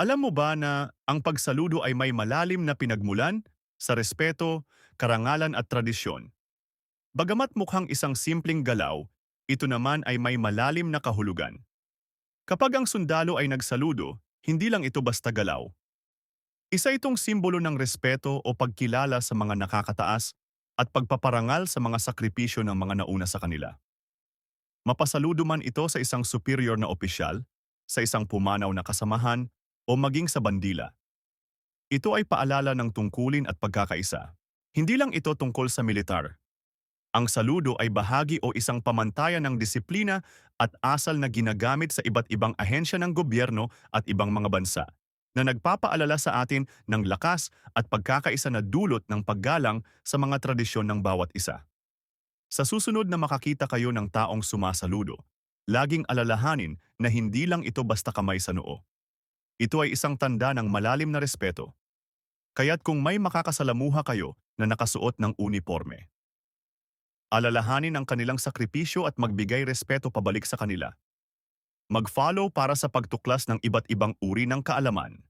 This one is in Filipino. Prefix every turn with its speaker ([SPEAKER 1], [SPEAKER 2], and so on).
[SPEAKER 1] Alam mo ba na ang pagsaludo ay may malalim na pinagmulan sa respeto, karangalan at tradisyon? Bagamat mukhang isang simpleng galaw, ito naman ay may malalim na kahulugan. Kapag ang sundalo ay nagsaludo, hindi lang ito basta galaw. Isa itong simbolo ng respeto o pagkilala sa mga nakakataas at pagpaparangal sa mga sakripisyo ng mga nauna sa kanila. Mapasaludo man ito sa isang superior na opisyal, sa isang pumanaw na kasamahan, o maging sa bandila. Ito ay paalala ng tungkulin at pagkakaisa. Hindi lang ito tungkol sa militar. Ang saludo ay bahagi o isang pamantayan ng disiplina at asal na ginagamit sa iba't ibang ahensya ng gobyerno at ibang mga bansa na nagpapaalala sa atin ng lakas at pagkakaisa na dulot ng paggalang sa mga tradisyon ng bawat isa. Sa susunod na makakita kayo ng taong sumasaludo, laging alalahanin na hindi lang ito basta kamay sa noo. Ito ay isang tanda ng malalim na respeto. Kaya't kung may makakasalamuha kayo na nakasuot ng uniforme, alalahanin ang kanilang sakripisyo at magbigay respeto pabalik sa kanila. Mag-follow para sa pagtuklas ng iba't ibang uri ng kaalaman.